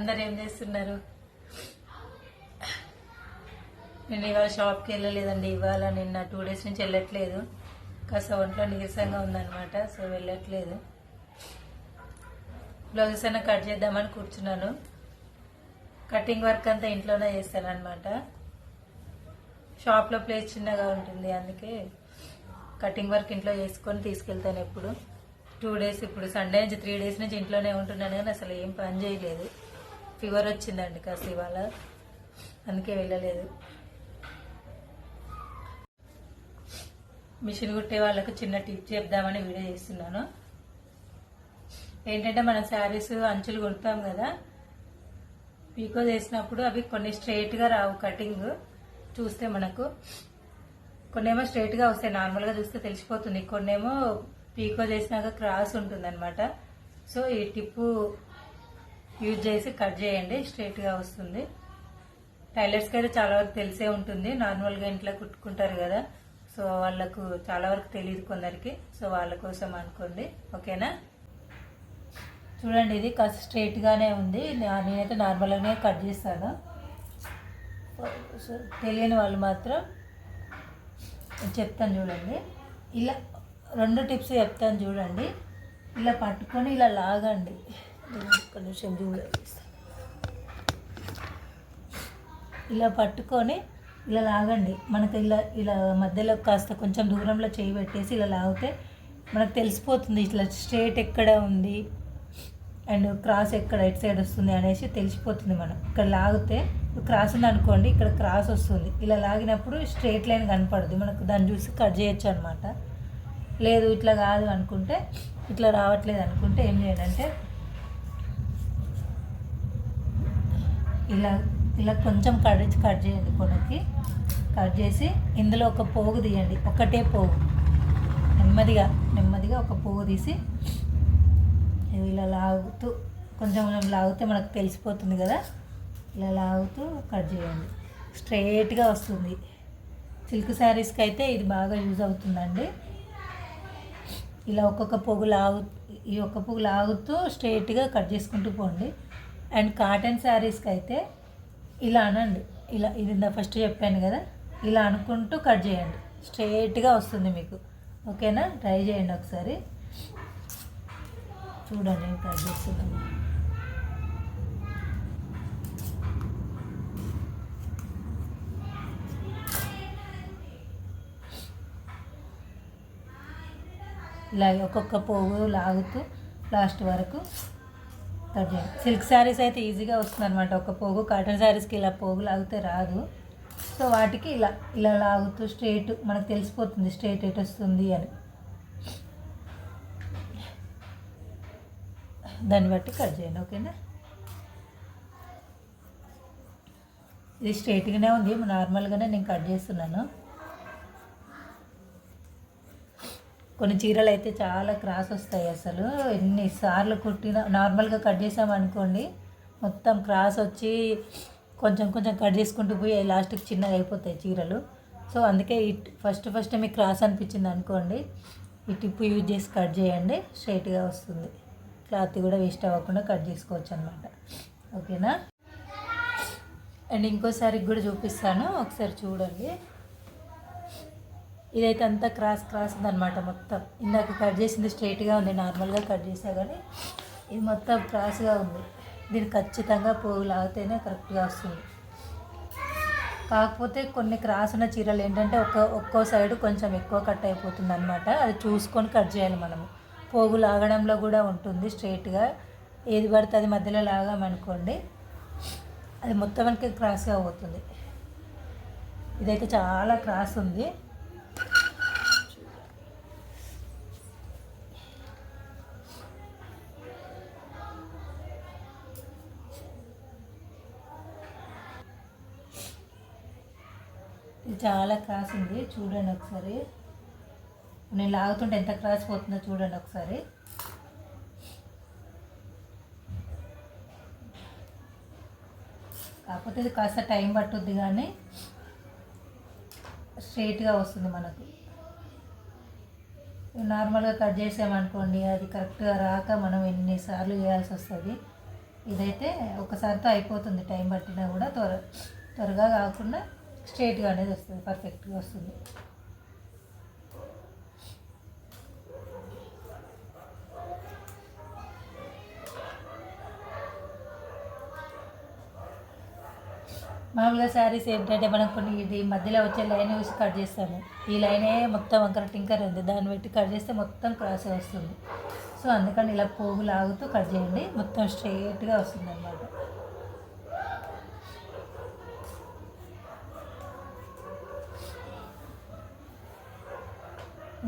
అందరు ఏం చేస్తున్నారు? నేను ఇవాళ షాప్కి వెళ్ళలేదండి. ఇవాళ నిన్న టూ డేస్ నుంచి వెళ్ళట్లేదు. కాస్త ఒంట్లో నీరసంగా ఉందన్నమాట సో వెళ్ళట్లేదు. బ్లౌజెస్ అయినా కట్ చేద్దామని కూర్చున్నాను. కటింగ్ వర్క్ అంతా ఇంట్లోనే చేస్తాను అనమాట షాప్లో ప్లేస్ చిన్నగా ఉంటుంది అందుకే కటింగ్ వర్క్ ఇంట్లో చేసుకొని తీసుకెళ్తాను ఎప్పుడు. టూ డేస్ ఇప్పుడు సండే నుంచి త్రీ డేస్ నుంచి ఇంట్లోనే ఉంటున్నాను కానీ అసలు ఏం పని చేయలేదు. ఫీవర్ వచ్చిందండి కాస్త ఇవాళ. అందుకే వెళ్ళలేదు. మిషన్ కుట్టే వాళ్ళకు చిన్న టిప్ చెప్దామని వీడియో చేస్తున్నాను. ఏంటంటే మనం శారీస్ అంచులు కుడతాం కదా. పీకో చేసినప్పుడు అవి కొన్ని స్ట్రైట్గా రావు కటింగ్ చూస్తే మనకు. కొన్నేమో ఏమో గా వస్తాయి నార్మల్గా చూస్తే తెలిసిపోతుంది. కొన్నేమో పీకో చేసినాక క్రాస్ ఉంటుంది అనమాట సో ఈ టిప్పు యూజ్ చేసి కట్ చేయండి స్ట్రైట్గా వస్తుంది. టైలర్స్కి అయితే చాలా వరకు తెలిసే ఉంటుంది. నార్మల్గా ఇంట్లో కుట్టుకుంటారు కదా. సో వాళ్ళకు చాలా వరకు తెలియదు కొందరికి. సో వాళ్ళ కోసం అనుకోండి. ఓకేనా? చూడండి ఇది కాస్త స్ట్రైట్గానే ఉంది. నేనైతే నార్మల్గానే కట్ చేస్తాను. సో తెలియని వాళ్ళు మాత్రం చెప్తాను చూడండి. ఇలా రెండు టిప్స్ చెప్తాను చూడండి. ఇలా పట్టుకొని ఇలా లాగండి. ఒక్క నిమిషం చూడండి ఇలా పట్టుకొని ఇలా లాగండి. మనకు ఇలా ఇలా మధ్యలో కాస్త కొంచెం దూరంలో చేయి పెట్టేసి ఇలా లాగితే మనకు తెలిసిపోతుంది ఇట్లా స్ట్రేట్ ఎక్కడ ఉంది అండ్ క్రాస్ ఎక్కడ ఎటు సైడ్ వస్తుంది అనేసి తెలిసిపోతుంది మనం. ఇక్కడ లాగితే క్రాస్ ఉంది అనుకోండి ఇక్కడ క్రాస్ వస్తుంది. ఇలా లాగినప్పుడు స్ట్రేట్ లైన్ కనపడుద్ది మనకు దాన్ని చూసి కట్ చేయొచ్చు అనమాట లేదు ఇట్లా కాదు అనుకుంటే ఇట్లా రావట్లేదు అనుకుంటే ఏం చేయాలంటే ఇలా ఇలా కొంచెం కట్ కట్ చేయండి కొనకి కట్ చేసి ఇందులో ఒక పోగు తీయండి. ఒకటే పోగు. నెమ్మదిగా నెమ్మదిగా ఒక పోగు తీసి ఇలా లాగుతూ కొంచెం కొంచెం లాగితే మనకు తెలిసిపోతుంది కదా. ఇలా లాగుతూ కట్ చేయండి. స్ట్రైట్గా వస్తుంది. సిల్క్ శారీస్కి అయితే ఇది బాగా యూజ్ అవుతుందండి. ఇలా ఒక్కొక్క పొగు లాగు ఈ ఒక్క పొగు లాగుతూ స్ట్రైట్గా కట్ చేసుకుంటూ పోండి. అండ్ కాటన్ శారీస్కి అయితే ఇలా అనండి. ఇలా ఇది ఇందా ఫస్ట్ చెప్పాను కదా ఇలా అనుకుంటూ కట్ చేయండి. స్ట్రైట్గా వస్తుంది మీకు. ఓకేనా? ట్రై చేయండి ఒకసారి. చూడండి నేను కట్ చేస్తున్నాను ఇలా ఒక్కొక్క పోగు లాగుతూ లాస్ట్ వరకు సిల్క్ శారీస్ అయితే ఈజీగా వస్తుంది అనమాట ఒక పోగు కాటన్ శారీస్కి ఇలా పోగు లాగితే రాదు. సో వాటికి ఇలా ఇలా లాగుతూ స్ట్రేట్ మనకు తెలిసిపోతుంది స్ట్రేట్ ఎటు వస్తుంది అని. దాన్ని బట్టి కట్ చేయండి ఓకేనా? ఇది స్ట్రేట్గానే ఉంది. నార్మల్గానే నేను కట్ చేస్తున్నాను. కొన్ని చీరలు అయితే చాలా క్రాస్ వస్తాయి అసలు. ఎన్నిసార్లు కుట్టిన నార్మల్గా కట్ చేసామనుకోండి మొత్తం క్రాస్ వచ్చి కొంచెం కొంచెం కట్ చేసుకుంటూ పోయి లాస్ట్కి చిన్నగా అయిపోతాయి చీరలు. సో అందుకే ఇట్ ఫస్ట్ ఫస్ట్ మీకు క్రాస్ అనిపించింది అనుకోండి ఈ టిప్పు యూజ్ చేసి కట్ చేయండి స్ట్రైట్గా వస్తుంది. క్లాత్ కూడా వేస్ట్ అవ్వకుండా కట్ చేసుకోవచ్చు అనమాట ఓకేనా? అండ్ ఇంకోసారి కూడా చూపిస్తాను ఒకసారి చూడండి. ఇదైతే అంతా క్రాస్ క్రాస్ ఉందన్నమాట మొత్తం. ఇందాక కట్ చేసింది స్ట్రైట్గా ఉంది నార్మల్గా కట్ చేసా కానీ ఇది మొత్తం క్రాస్గా ఉంది. దీన్ని ఖచ్చితంగా పోగు లాగితేనే కరెక్ట్గా వస్తుంది. కాకపోతే కొన్ని క్రాస్ ఉన్న చీరలు ఏంటంటే ఒక్క ఒక్కో సైడ్ కొంచెం ఎక్కువ కట్ అయిపోతుంది అనమాట అది చూసుకొని కట్ చేయాలి మనము. పోగు లాగడంలో కూడా ఉంటుంది స్ట్రైట్గా ఏది పడితే అది మధ్యలో లాగామనుకోండి అది మొత్తం మనకి క్రాస్గా పోతుంది. ఇదైతే చాలా క్రాస్ ఉంది. ఇది చాలా క్రాస్ ఉంది. చూడండి ఒకసారి. నేను లాగుతుంటే ఎంత క్రాస్ పోతుందో చూడండి ఒకసారి. కాకపోతే ఇది కాస్త టైం పట్టుద్ది కానీ స్ట్రైట్గా వస్తుంది మనకు. నార్మల్గా కట్ చేసామనుకోండి అది కరెక్ట్గా రాక మనం ఎన్నిసార్లు చేయాల్సి వస్తుంది. ఇదైతే ఒకసారితో అయిపోతుంది టైం పట్టినా కూడా. త్వర త్వరగా కాకుండా స్ట్రైట్గా అనేది వస్తుంది పర్ఫెక్ట్గా వస్తుంది. మామూలుగా శారీస్ ఏంటంటే మనం కొన్ని ఇది మధ్యలో వచ్చే లైన్ చూసి కట్ చేస్తాము. ఈ లైనే మొత్తం వంకర టింకర్ ఉంది. దాన్ని పెట్టి కట్ చేస్తే మొత్తం క్రాస్ వస్తుంది. సో అందుకని ఇలా పోగు లాగుతూ కట్ చేయండి. మొత్తం స్ట్రైట్గా వస్తుంది అన్నమాట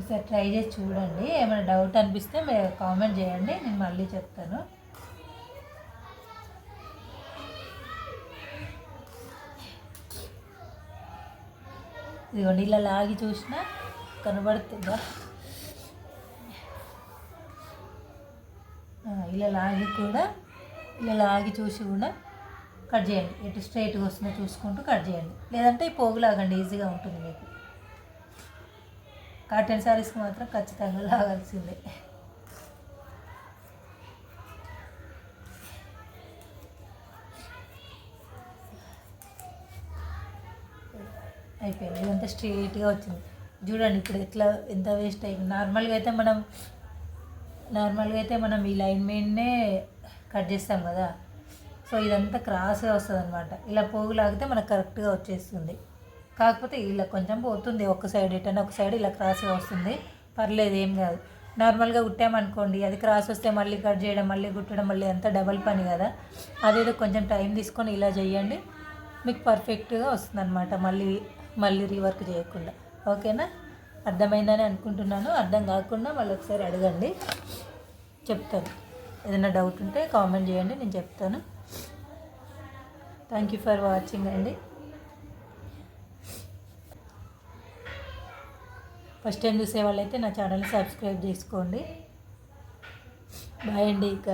ఒకసారి ట్రై చేసి చూడండి. ఏమైనా డౌట్ అనిపిస్తే మీరు కామెంట్ చేయండి. నేను మళ్ళీ చెప్తాను. ఇదిగోండి ఇలా లాగి చూసినా కనబడుతుందా? ఇలా లాగి కూడా ఇలా లాగి చూసి కూడా కట్ చేయండి. ఎటు స్ట్రైట్గా వస్తుందో చూసుకుంటూ కట్ చేయండి. లేదంటే ఈ పోగులాగండి ఈజీగా ఉంటుంది మీకు. కాటన్ శారీస్కి మాత్రం ఖచ్చితంగా లాగాల్సిందే. అయిపోయింది. ఇదంతా స్ట్రైట్గా వచ్చింది. చూడండి ఇప్పుడు ఎట్లా ఎంత వేస్ట్ అయింది. నార్మల్గా అయితే మనం నార్మల్గా అయితే మనం ఈ లైన్ మీదనే కట్ చేస్తాం కదా. సో ఇదంతా క్రాస్గా వస్తుంది అనమాట ఇలా పోగు లాగితే మనకు కరెక్ట్గా వచ్చేస్తుంది. కాకపోతే ఇలా కొంచెం పోతుంది ఒక సైడ్ ఇటన్ ఒక సైడ్ ఇలా క్రాస్గా వస్తుంది. పర్లేదు ఏం కాదు. నార్మల్గా కుట్టామనుకోండి అది క్రాస్ వస్తే మళ్ళీ కట్ చేయడం మళ్ళీ కుట్టడం మళ్ళీ అంతా డబల్ పని కదా. అదేదో కొంచెం టైం తీసుకొని ఇలా చేయండి మీకు పర్ఫెక్ట్గా వస్తుందన్నమాట. మళ్ళీ మళ్ళీ రీవర్క్ చేయకుండా. ఓకేనా? అర్థమైందని అనుకుంటున్నాను. అర్థం కాకుండా మళ్ళీ ఒకసారి అడగండి. చెప్తాను. ఏదైనా డౌట్ ఉంటే కామెంట్ చేయండి నేను చెప్తాను. థ్యాంక్ యూ ఫర్ వాచింగ్ అండి. ఫస్ట్ టైం చూసే వాళ్ళైతే నా ఛానల్ని సబ్స్క్రైబ్ చేసుకోండి. బాయ్ అండి ఇక.